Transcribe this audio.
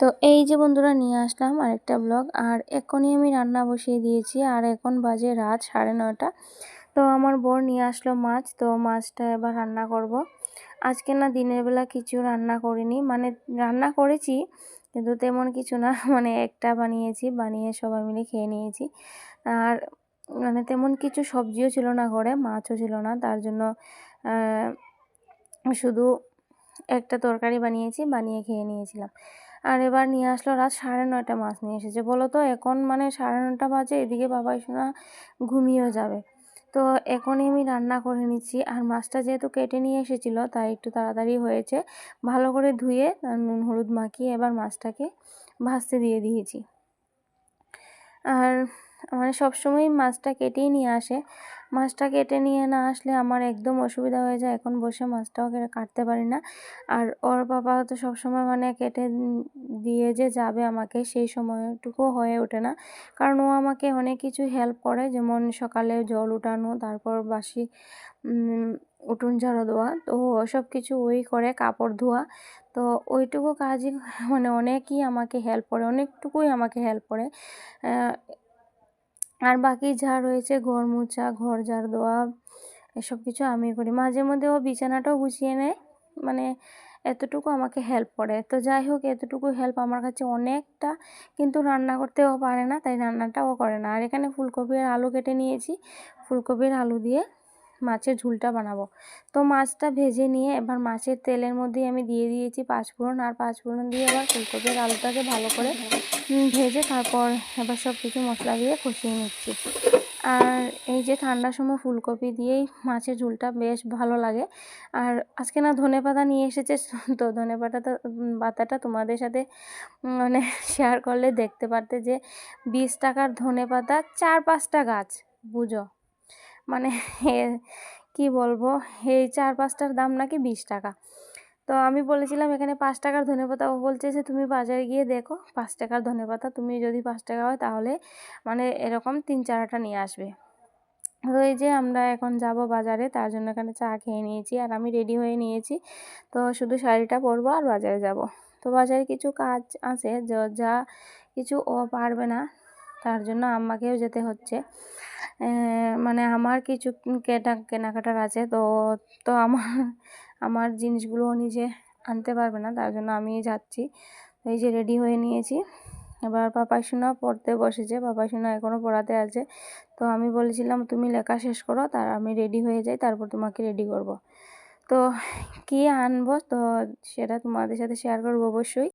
তো এই যে বন্ধুরা নিয়ে আসলাম আরেকটা ব্লগ আর এখনই আমি রান্না বসিয়ে দিয়েছি, আর এখন বাজে রাত সাড়ে নটা তো আমার বর নিয়ে আসলো মাছ, তো মাছটা এবার রান্না করব। আজকে না দিনের বেলা কিছু রান্না করিনি মানে রান্না করেছি, কিন্তু তেমন কিছু না মানে একটা বানিয়েছি, বানিয়ে সবাই মিলে খেয়ে নিয়েছি। আর মানে তেমন কিছু সবজিও ছিল না ঘরে, মাছও ছিল না, তার জন্য শুধু একটা তরকারি বানিয়েছি, বানিয়ে খেয়ে নিয়েছিলাম। আর এবার নিয়ে আসলো রাত সাড়ে নয়টা মাছ নিয়ে এসেছে। বলো তো, এখন মানে সাড়ে নটা বাজে, এদিকে বাবাই সোনা ঘুমিয়েও যাবে। তো এখনই আমি রান্না করে নিচ্ছি। আর মাছটা যেহেতু কেটে নিয়ে এসেছিল, তাই একটু তাড়াতাড়ি হয়েছে। ভালো করে ধুয়ে নুন হলুদ মাখিয়ে এবার মাছটাকে ভাজতে দিয়ে দিয়েছি। আর মানে সবসময় মাছটা কেটেই নিয়ে আসে। মাছটা কেটে নিয়ে না আসলে আমার একদম অসুবিধা হয়ে যায়। এখন বসে মাছটাও কাটতে পারি না। আর ওর বাবা তো সবসময় মানে কেটে দিয়ে যে যাবে আমাকে সেই সময়টুকু হয়ে ওঠে না। কারণ ও আমাকে অনেক কিছু হেল্প করে। যেমন সকালে জল উঠানো, তারপর বাসি উঠুন ঝাড়ো দেওয়া। তো সব কিছু ওই করে, কাপড় ধোয়া। তো ওইটুকু কাজই মানে অনেকই আমাকে হেল্প করে, অনেকটুকুই আমাকে হেল্প করে। আর বাকি যা রয়েছে, ঘর মোছা, ঘর ঝাড় দেওয়া, এসব কিছু আমি করি। মাঝে মধ্যে ও বিছানাটাও গুছিয়ে নেয়। মানে এতটুকু আমাকে হেল্প করে। তো যাই হোক, এতটুকু হেল্প আমার কাছে অনেকটা। কিন্তু রান্না করতেও পারে না, তাই রান্নাটাও করে না। আর এখানে ফুলকপির আলু কেটে নিয়েছি। ফুলকপির আলু দিয়ে মাছের ঝুলটা বানাবো। তো মাছটা ভেজে নিয়ে এবার মাছের তেলের মধ্যেই আমি দিয়ে দিয়েছি পাঁচফোড়ন আর পাঁচফোড়ন দিয়ে এবার ফুলকপির আলুটাকে ভালো করে ভেজে তারপর এবার সব কিছু মশলা দিয়ে কষিয়ে নিচ্ছি। আর এই যে ঠান্ডার সময় ফুলকপি দিয়েই মাছের ঝুলটা বেশ ভালো লাগে। আর আজকে না ধনে পাতা নিয়ে এসেছে, তো ধনে পাতাটা পাতাটা তোমাদের সাথে মানে শেয়ার করলে দেখতে পারতে যে বিশ টাকার ধনে পাতা চার পাঁচটা গাছ, বুঝো? মানে কি বলব? এই চার পাঁচটার দাম নাকি বিশ টাকা। তো আমি বলেছিলাম এখানে পাঁচ টাকার ধনে পাতা ও বলছে যে, তুমি বাজারে গিয়ে দেখো, পাঁচ টাকার ধনে পাতা তুমি যদি পাঁচ টাকা হয়, তাহলে মানে এরকম তিন চারটা নিয়ে আসবে। তো এই যে আমরা এখন যাব বাজারে, তার জন্য এখানে চা খেয়ে নিয়েছি আর আমি রেডি হয়ে নিয়েছি। তো শুধু শাড়িটা পরবো আর বাজারে যাব। তো বাজারে কিছু কাজ আছে যা কিছু ও পারবে না, তার জন্য আম্মাকেও যেতে হচ্ছে। মানে আমার কিছু কেনা, কেনাকাটার আছে। তো তো আমার আমার জিনিসগুলো নিজে আনতে পারবে না, তার জন্য আমি যাচ্ছি। এই যে রেডি হয়ে নিয়েছি। এবার পাপাই সোনা পড়তে বসেছে। পাপাই সোনা এখনও পড়াতে আছে। তো আমি বলেছিলাম, তুমি লেখা শেষ করো, তার আমি রেডি হয়ে যাই, তারপর তোমাকে রেডি করব। তো কী আনব? তো সেটা তোমাদের সাথে শেয়ার করব অবশ্যই।